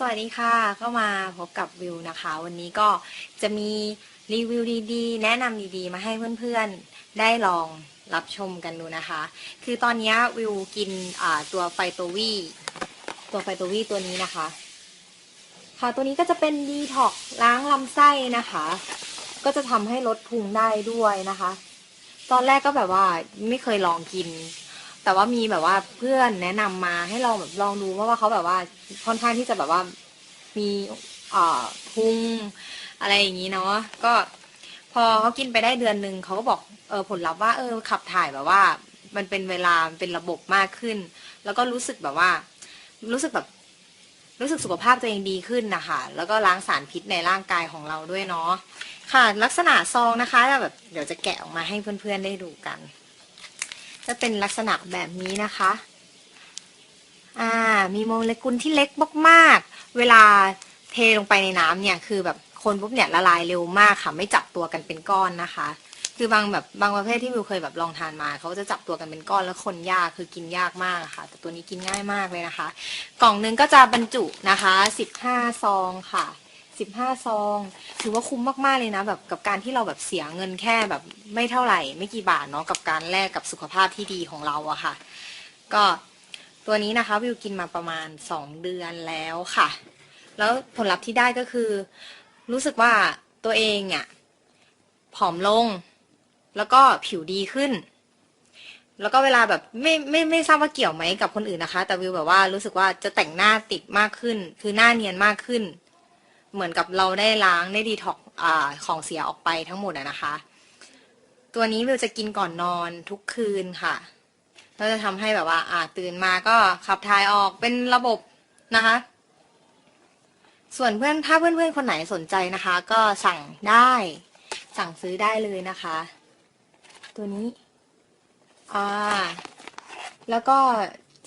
สวัสดีค่ะก็มาพบกับวิวนะคะ วันนี้ก็จะมีรีวิวดีๆ แนะนำดีๆ มาให้เพื่อนๆ ได้ลองรับชมกันดูนะคะ คือตอนนี้วิวกินตัวไฟโตวีตัวไฟโตวีตัวนี้นะคะ ค่ะตัวนี้ก็จะเป็นดีท็อกล้างลำไส้นะคะ ก็จะทำให้ลดพุงได้ด้วยนะคะ ตอนแรกก็แบบว่าไม่เคยลองกิน แต่ว่ามีแบบว่าเพื่อนแนะนำมาให้ลองแบบลองดูเพราะว่าเขาแบบว่าค่อนข้างที่จะแบบว่ามีเอ่อพุงอะไรอย่างนี้เนาะก็พอเขากินไปได้เดือนหนึ่งเขาก็บอกเออผลลัพธ์ว่าเออขับถ่ายแบบว่า มันเป็นเวลาเป็นระบบมากขึ้น แล้วก็รู้สึกแบบว่า รู้สึกแบบรู้สึกสุขภาพตัวเองดีขึ้นนะคะแล้วก็ล้างสารพิษในร่างกายของเราด้วยเนาะค่ะ ลักษณะซองนะคะแบบเดี๋ยวจะแกะออกมาให้เพื่อนๆได้ดูกัน จะเป็นลักษณะแบบนี้นะคะอ่ามีโมเลกุลที่เล็กมากๆ เวลาเทลงไปในน้ำเนี่ยคือแบบคนปุ๊บเนี่ยละลายเร็วมากค่ะ ไม่จับตัวกันเป็นก้อนนะคะ คือบางแบบบางประเภทที่วิวเคยแบบลองทานมาเขาจะจับตัวกันเป็นก้อนแล้วคนยากคือกินยากมากะค่ะ แต่ตัวนี้กินง่ายมากเลยนะคะ กล่องหนึงก็จะบรรจุนะคะ 15 ซองค่ะ 15 ซอง ถือว่าคุ้มมากๆเลยนะแบบกับการที่เราแบบเสียเงินแค่แบบไม่เท่าไหร่ ไม่กี่บาทเนาะกับการแลกกับสุขภาพที่ดีของเราอะค่ะ ก็ตัวนี้นะคะวิวกินมาประมาณ 2 เดือนแล้วค่ะ แล้วผลลัพธ์ที่ได้ก็คือ รู้สึกว่าตัวเองเนี่ยผอมลง แล้วก็ผิวดีขึ้นแล้วก็เวลาแบบไม่ไม่ไม่ทราบว่าเกี่ยวไหมกับคนอื่นนะคะ แต่วิวแบบว่ารู้สึกว่าจะแต่งหน้าติดมากขึ้น คือหน้าเนียนมากขึ้น เหมือนกับเราได้ล้างได้ดีท็อกอของเสียออกไปทั้งหมดนะคะ ตัวนี้วิวจะกินก่อนนอนทุกคืนค่ะก็จะทำให้แบบว่า อ่าตื่นมาก็ขับถ่ายออกเป็นระบบนะคะ ส่วนเพื่อนถ้าเพื่อนๆคนไหนสนใจนะคะ ก็สั่งได้ สั่งซื้อได้เลยนะคะ ตัวนี้อ่าแล้วก็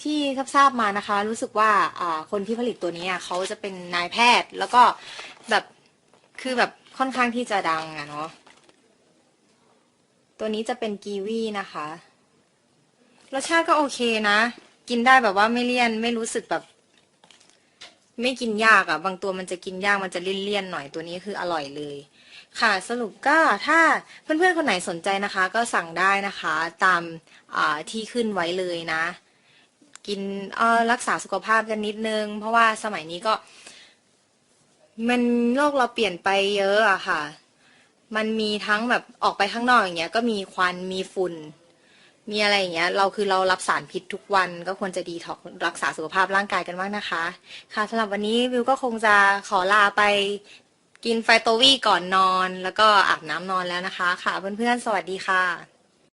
ที่ทราบมานะคะ รู้สึกว่าอ่าคนที่ผลิตตัวนี้อะเขาจะเป็นนายแพทย์ แล้วก็แบบคือแบบค่อนข้างที่จะดังอะเนาะตัวนี้จะเป็นกีวีนะคะ รสชาติก็โอเคนะ กินได้แบบว่าไม่เลี่ยนไม่รู้สึกแบบ ไม่กินยากอะ่ะบางตัวมันจะกินยากมันจะเลี่ยนๆหน่อยตัวนี้คืออร่อยเลยค่ะสรุปก็ถ้าเพื่อนๆคนไหนสนใจนะคะ ก็สั่งได้นะคะ ตามที่ขึ้นไว้เลยนะ กินออรักษาสุขภาพกันนิดนึง เพราะว่าสมัยนี้ก็ มันโลกเราเปลี่ยนไปเยอะอะค่ะ มันมีทั้งแบบออกไปข้างนอกอย่างเงี้ย ก็มีควันมีฝุ่น มีอะไรอย่างเงี้ย เราคือเรารับสารพิษทุกวันก็ควรจะดีท็อกรักษาสุขภาพร่างกายกันบ้างนะคะ ค่ะสำหรับวันนี้วิวก็คงจะขอลาไปกินไฟโตวี่ก่อนนอน แล้วก็อาบน้ำนอนแล้วนะคะ ค่ะเพื่อนๆสวัสดีค่ะ